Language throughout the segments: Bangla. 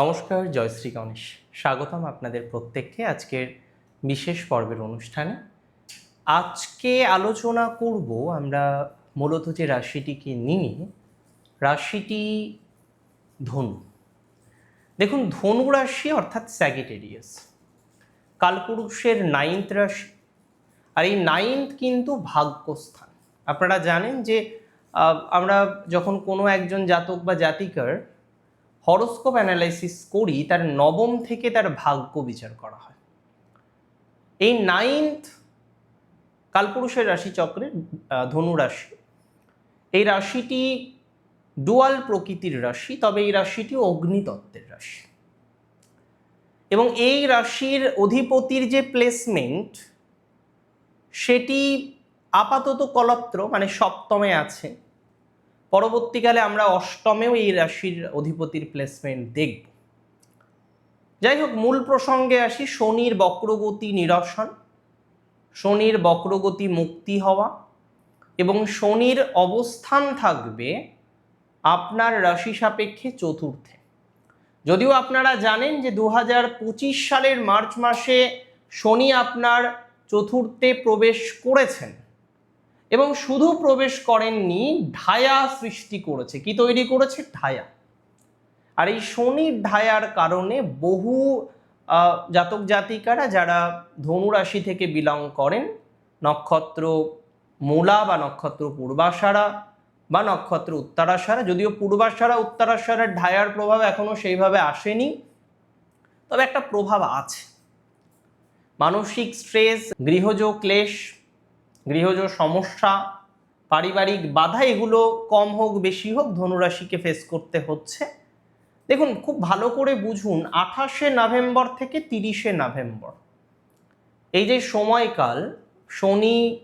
নমস্কার জয়শ্রী গণেশ। স্বাগতম আপনাদের প্রত্যেককে আজকের বিশেষ পর্বের অনুষ্ঠানে। আজকে আলোচনা করব আমরা মূলত যে রাশিটিকে নিয়ে, রাশিটি ধনু। দেখুন, ধনু রাশি অর্থাৎ স্যাগিটেরিয়াস। কালপুরুষের নাইন্থ রাশি। আর এই নাইন্থ কিন্তু ভাগ্যস্থান। আপনারা জানেন যে আমরা যখন কোনো একজন জাতক বা জাতিকার হরোস্কোপ অ্যানালাইসিস করি তার নবম থেকে তার ভাগ্য বিচার করা হয়। এই নাইন্থ কালপুরুষের রাশিচক্রের আহ, ধনু রাশি। এই রাশিটি ডুয়াল প্রকৃতির রাশি তবে এই রাশিটি অগ্নিতত্ত্বের রাশি। এবং এই রাশির অধিপতির যে প্লেসমেন্ট সেটি আপাতত কলত্র মানে সপ্তমে আছে। পরবর্তীকালে আমরা অষ্টমেও এই রাশির অধিপতির প্লেসমেন্ট দেখব। যাই হোক মূল প্রসঙ্গে আসি, শনির বক্রগতি নিরসন, শনির বক্রগতি মুক্তি হওয়া এবং শনির অবস্থান থাকবে আপনার রাশি সাপেক্ষে চতুর্থে। যদিও আপনারা জানেন যে দু হাজার পঁচিশ সালের মার্চ মাসে শনি আপনার চতুর্থে প্রবেশ করেছেন। এবং শুধু প্রবেশ করেননি, ঢায়া সৃষ্টি করেছে। কি তৈরি করেছে? ঢায়া। আর এই শনির ঢায়ার কারণে বহু জাতক জাতিকারা যারা ধনু রাশি থেকে বিলং করেন, নক্ষত্র মূলা বা নক্ষত্র পূর্বাশারা বা নক্ষত্র উত্তরাশারা, যদিও পূর্বাশারা উত্তরাশারার ঢায়ার প্রভাব এখনও সেইভাবে আসেনি, তবে একটা প্রভাব আছে। মানসিক স্ট্রেস গৃহজ ক্লেশ গৃহজ সমস্যা, পারিবারিক বাধা, এগুলো কম হোক, বেশি হোক, ধনুরাশিকে ফেস করতে হচ্ছে। দেখুন, খুব ভালো করে বুঝুন, আঠাশে নভেম্বর থেকে তিরিশে নভেম্বর। এই যে সময়কাল, শনি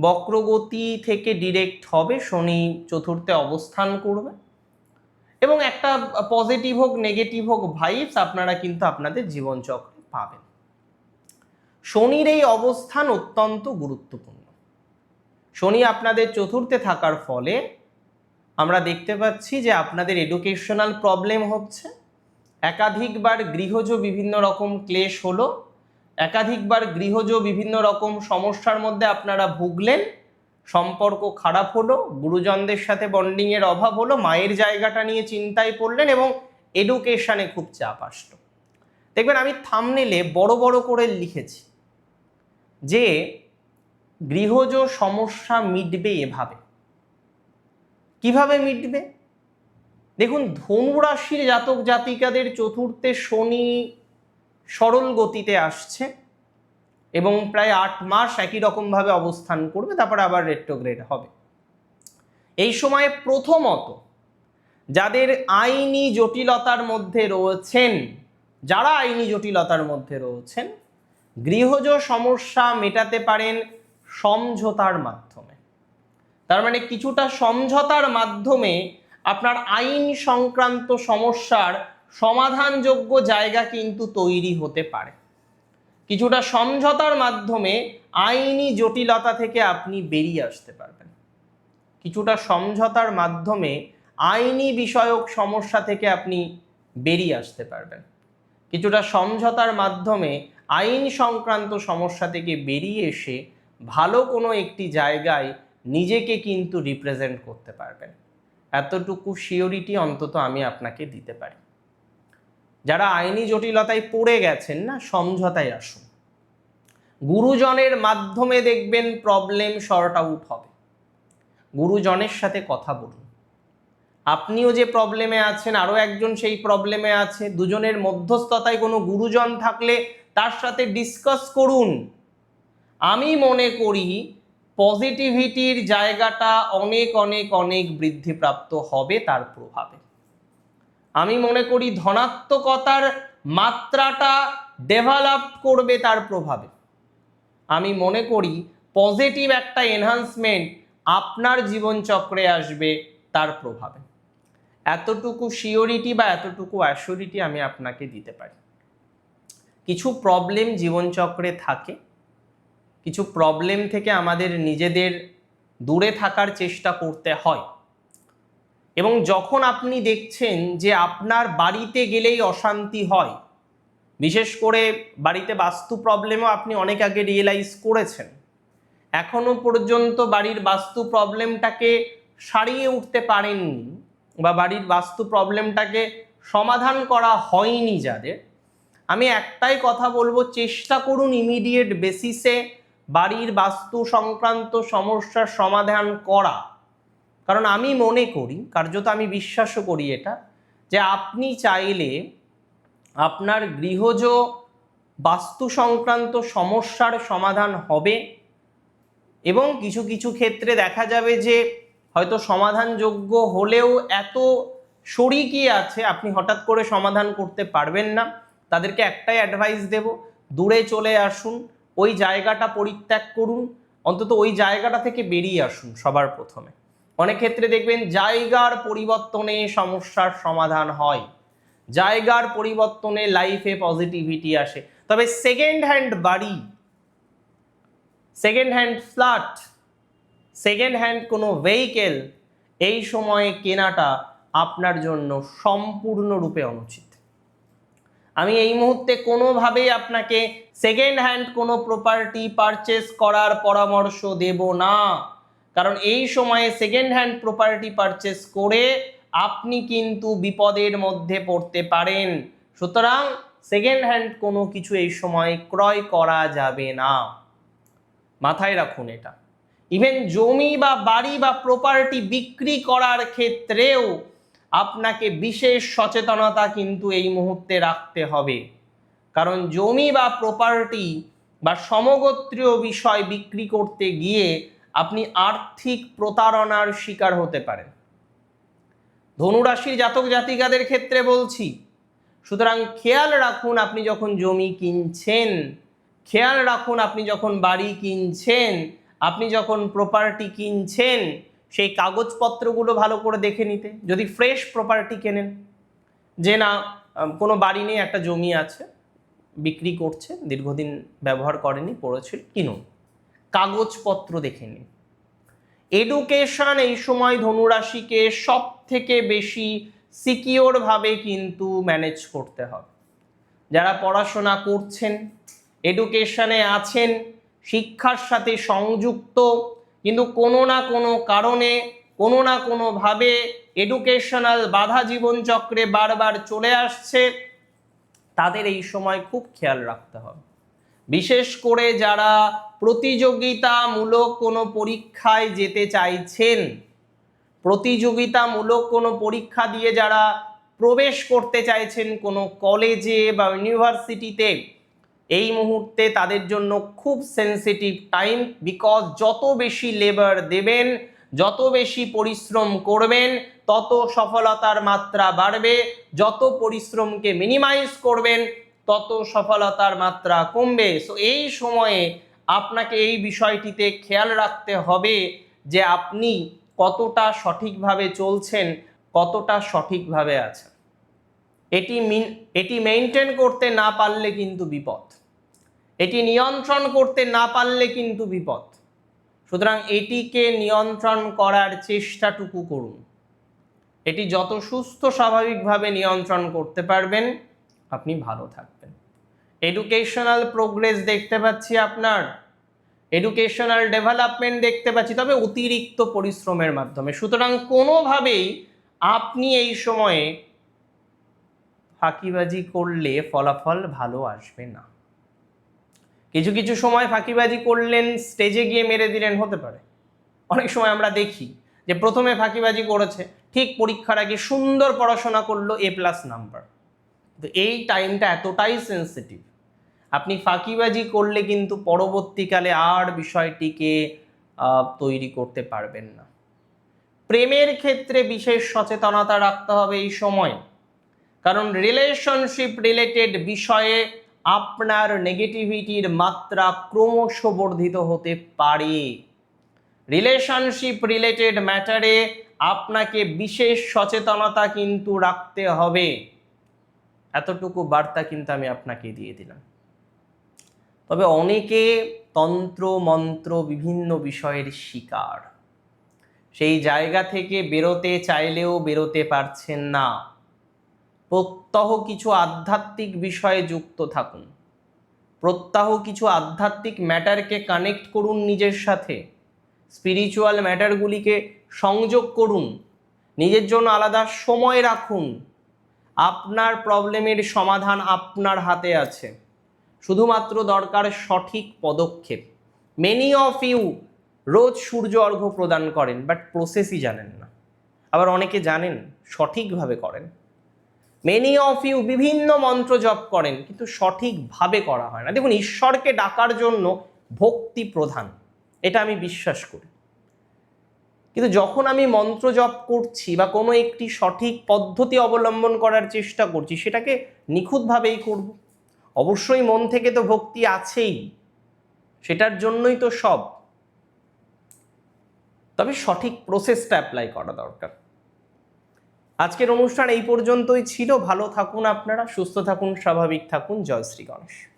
বক্রগতি থেকে ডিরেক্ট হবে, শনি চতুর্থে অবস্থান করবে। এবং একটা পজিটিভ হোক নেগেটিভ হোক ভাইবস আপনারা কিন্তু আপনাদের জীবনচক্রে পাবেন। শনির এই অবস্থান অত্যন্ত গুরুত্বপূর্ণ। শনি আপনাদের চতুর্থে থাকার ফলে আমরা দেখতে পাচ্ছি যে আপনাদের এডুকেশনাল প্রবলেম হচ্ছে। একাধিকবার গৃহজ বিভিন্ন রকম ক্লেশ হলো। একাধিকবার গৃহজ বিভিন্ন রকম সমস্যার মধ্যে আপনারা ভুগলেন। সম্পর্ক খারাপ হলো, গুরুজনদের সাথে বন্ডিংয়ের অভাব হলো, মায়ের জায়গাটা নিয়ে চিন্তায় পড়লেন এবং এডুকেশনে খুব চাপ আসলো। দেখবেন আমি থামনেলে বড় বড় করে লিখেছি যে গৃহজ সমস্যা মিটবে এভাবে? কীভাবে মিটবে? দেখুন ধনু রাশির জাতক জাতিকাদের চতুর্থে শনি সরল গতিতে আসছে এবং প্রায় আট মাস একই রকমভাবে অবস্থান করবে, তারপর আবার রেট্রোগ্রেড হবে। এই সময়ে প্রথমত যাদের আইনি জটিলতার মধ্যে রয়েছেন, যারা আইনি জটিলতার মধ্যে রয়েছেন, গৃহজ সমস্যা মেটাতে পারেন সমঝোতার মাধ্যমে। তার মানে কিছুটা সমঝোতার মাধ্যমে আপনার আইন সংক্রান্ত সমস্যার সমাধানযোগ্য জায়গা কিন্তু তৈরি হতে পারে। কিছুটা সমঝোতার মাধ্যমে আইনি জটিলতা থেকে আপনি বেরিয়ে আসতে পারবেন। কিছুটা সমঝোতার মাধ্যমে আইনি বিষয়ক সমস্যা থেকে আপনি বেরিয়ে আসতে পারবেন। কিছুটা সমঝোতার মাধ্যমে আইন সংক্রান্ত সমস্যা থেকে বেরিয়ে এসে ভালো কোনো একটি জায়গায় নিজেকে কিন্তু রিপ্রেজেন্ট করতে পারবেন। এতটুকু শিওরিটি অন্তত আমি আপনাকে দিতে পারি। যারা আইনি জটিলতায় পড়ে গেছেন না, সমঝোতায় আসুন। গুরুজনের মাধ্যমে দেখবেন প্রবলেম শর্ট আউট হবে। গুরুজনের সাথে কথা বলুন। আপনিও যে প্রবলেমে আছেন, আরও একজন সেই প্রবলেমে আছে, দুজনের মধ্যস্থতায় কোনো গুরুজন থাকলে তার সাথে ডিসকাস করুন। আমি মনে করি পজিটিভিটির জায়গাটা অনেক অনেক অনেক বৃদ্ধিপ্রাপ্ত হবে তার প্রভাবে। আমি মনে করি ধনাত্মকতার মাত্রাটা ডেভেলপ করবে তার প্রভাবে। আমি মনে করি পজিটিভ একটা এনহান্সমেন্ট আপনার জীবনচক্রে আসবে তার প্রভাবে। এতটুকু শিওরিটি বা এতটুকু অ্যাসিওরিটি আমি আপনাকে দিতে পারি। কিছু প্রবলেম জীবনচক্রে থাকে কিছু প্রবলেম থেকে আমাদের নিজেদের দূরে থাকার চেষ্টা করতে হয়। এবং যখন আপনি দেখছেন যে আপনার বাড়িতে গেলেই অশান্তি হয়, বিশেষ করে বাড়িতে বাস্তু প্রবলেমও আপনি অনেক আগে রিয়েলাইজ করেছেন, এখনও পর্যন্ত বাড়ির বাস্তু প্রবলেমটাকে সারিয়ে উঠতে পারেননি বা বাড়ির বাস্তু প্রবলেমটাকে সমাধান করা হয়নি যাদের, আমি একটাই কথা বলব, চেষ্টা করুন ইমিডিয়েট বেসিসে বাড়ির বাস্তু সংক্রান্ত সমস্যার সমাধান করা। কারণ আমি মনে করি, কার্যত আমি বিশ্বাসও করি এটা, যে আপনি চাইলে আপনার গৃহজ বাস্তু সংক্রান্ত সমস্যার সমাধান হবে এবং কিছু কিছু ক্ষেত্রে দেখা যাবে যে হয়তো সমাধানযোগ্য হলেও এত শরিকি আছে, আপনি হঠাৎ করে সমাধান করতে পারবেন না। তাদেরকে একটাই অ্যাডভাইস দেব, দূরে চলে আসুন ওই জায়গাটা পরিত্যাগ করুন, অন্তত ওই জায়গাটা থেকে বেরিয়ে আসুন সবার প্রথমে। অনেক ক্ষেত্রে দেখবেন জায়গার পরিবর্তনে সমস্যার সমাধান হয়। জায়গার পরিবর্তনে লাইফে পজিটিভিটি আসে। তবে সেকেন্ড হ্যান্ড বাড়ি second hand flat second hand কোনো ভেহিকেল এই সময়ে কেনাটা আপনার জন্য সম্পূর্ণরূপে অনুচিত। আমি এই মুহূর্তে কোনোভাবেই আপনাকে সেকেন্ড হ্যান্ড কোনো প্রপার্টি পারচেস করার পরামর্শ দেব না। কারণ এই সময়ে সেকেন্ড হ্যান্ড প্রপার্টি পারচেস করে আপনি কিন্তু বিপদের মধ্যে পড়তে পারেন। সুতরাং সেকেন্ড হ্যান্ড কোনো কিছু এই সময় ক্রয় করা যাবে না। মাথায় রাখুন এটা। ইভেন জমি বা বাড়ি বা প্রপার্টি বিক্রি করার ক্ষেত্রেও আপনাকে বিশেষ সচেতনতা কিন্তু এই মুহূর্তে রাখতে হবে। কারণ জমি বা প্রপার্টি বা সমগোত্রীয় বিষয় বিক্রি করতে গিয়ে আপনি আর্থিক প্রতারণার শিকার হতে পারেন। ধনুরাশির জাতক জাতিকাদের ক্ষেত্রে বলছি, সুতরাং খেয়াল রাখুন আপনি যখন জমি কিনছেন, খেয়াল রাখুন আপনি যখন বাড়ি কিনছেন, আপনি যখন প্রপার্টি কিনছেন সেই কাগজপত্রগুলো ভালো করে দেখে নিতে, যদি ফ্রেশ প্রপার্টি কেনেন। যে না কোনো বাড়ি নেই, একটা জমি আছে, বিক্রি করছে, দীর্ঘদিন ব্যবহার করেনি, পড়েছিল, কিনুন। কাগজপত্র দেখে নিন। এডুকেশন এই সময় ধনুরাশিকে সব থেকে বেশি সিকিওরভাবে কিন্তু ম্যানেজ করতে হবে। যারা পড়াশোনা করছেন এডুকেশনে আছেন, শিক্ষার সাথে সংযুক্ত কিন্তু কোনো না কোনো কারণে, কোনো না কোনোভাবে এডুকেশনাল বাধা জীবনচক্রে বারবার চলে আসছে, তাদের এই সময় খুব খেয়াল রাখতে হবে। বিশেষ করে যারা প্রতিযোগিতামূলক কোনো পরীক্ষায় যেতে চাইছেন, প্রতিযোগিতামূলক কোনো পরীক্ষা দিয়ে যারা প্রবেশ করতে চাইছেন কোনো কলেজে বা ইউনিভার্সিটিতে এই মুহূর্তে তাদের জন্য খুব সেন্সিটিভ টাইম বিকজ যত বেশি লেবার দেবেন, যত বেশি পরিশ্রম করবেন, তত সফলতার মাত্রা বাড়বে। যত পরিশ্রমকে মিনিমাইজ করবেন, তত সফলতার মাত্রা কমবে। সো এই সময়ে আপনাকে এই বিষয়টিতে খেয়াল রাখতে হবে যে আপনি কতটা সঠিকভাবে চলছেন, কতটা সঠিকভাবে আছেন। এটি মিন, এটি মেনটেন করতে না পারলে কিন্তু বিপদ। এটি নিয়ন্ত্রণ করতে না পারলে কিন্তু বিপদ। সুতরাং এটিকে নিয়ন্ত্রণ করার চেষ্টাটুকু করুন। এটি যত সুস্থ স্বাভাবিকভাবে নিয়ন্ত্রণ করতে পারবেন, আপনি ভালো থাকবেন। এডুকেশনাল প্রোগ্রেস দেখতে পাচ্ছি আপনার। এডুকেশনাল ডেভেলপমেন্ট দেখতে পাচ্ছি, তবে অতিরিক্ত পরিশ্রমের মাধ্যমে। সুতরাং কোনোভাবেই আপনি এই সময়ে ফাঁকিবাজি করলে ফলাফল ভালো আসবে না। কিছু কিছু সময় ফাঁকিবাজি করলেন স্টেজে গিয়ে মেরে দিলেন, হতে পারে। অনেক সময় আমরা দেখি যে প্রথমে ফাঁকিবাজি করেছে, ঠিক পরীক্ষার আগে সুন্দর পড়াশোনা করল এ প্লাস নাম্বার তো এই টাইমটা এতটাই সেন্সিটিভ আপনি ফাঁকিবাজি করলে কিন্তু পরবর্তীকালে আর বিষয়টিকে তৈরি করতে পারবেন না। প্রেমের ক্ষেত্রে বিশেষ সচেতনতা রাখতে হবে এই সময়। কারণ রিলেশনশিপ রিলেটেড বিষয়ে আপনার নেগেটিভিটির মাত্রা ক্রমশ বর্ধিত হতে পারে। রিলেশনশিপ রিলেটেড ম্যাটারে আপনাকে বিশেষ সচেতনতা কিন্তু রাখতে হবে। এতটুকু বার্তা কিন্তু আমি আপনাকে দিয়ে দিলাম। তবে অনেকে তন্ত্র, মন্ত্র বিভিন্ন বিষয়ের শিকার। সেই জায়গা থেকে বেরোতে চাইলেও বেরোতে পারছেন না। প্রত্যহ কিছু আধ্যাত্মিক বিষয়ে যুক্ত থাকুন। প্রত্যাহ কিছু আধ্যাত্মিক ম্যাটারকে কানেক্ট করুন নিজের সাথে। স্পিরিচুয়াল ম্যাটারগুলিকে সংযোগ করুন। নিজের জন্য আলাদা সময় রাখুন। আপনার প্রবলেমের সমাধান আপনার হাতে আছে। শুধুমাত্র দরকার সঠিক পদক্ষেপ। মেনি অফ ইউ রোজ সূর্য অর্ঘ্য প্রদান করেন বাট প্রসেসই জানেন না। আবার অনেকে জানেন, সঠিকভাবে করেন। মেনি অফ ইউ বিভিন্ন মন্ত্র জপ করেন, কিন্তু সঠিকভাবে করা হয় না। দেখুন, ঈশ্বরকে ডাকার জন্য ভক্তি প্রধান, এটা আমি বিশ্বাস করি। কিন্তু যখন আমি মন্ত্র জপ করছি বা কোনো একটি সঠিক পদ্ধতি অবলম্বন করার চেষ্টা করছি, সেটাকে নিখুঁতভাবেই করব। অবশ্যই মন থেকে তো ভক্তি আছেই, সেটার জন্যই তো সব। তবে সঠিক প্রসেসটা অ্যাপ্লাই করা দরকার। আজকের অনুষ্ঠান এই পর্যন্তই ছিল। ভালো থাকুন আপনারা, সুস্থ থাকুন, স্বাভাবিক থাকুন। জয় শ্রী গণেশ।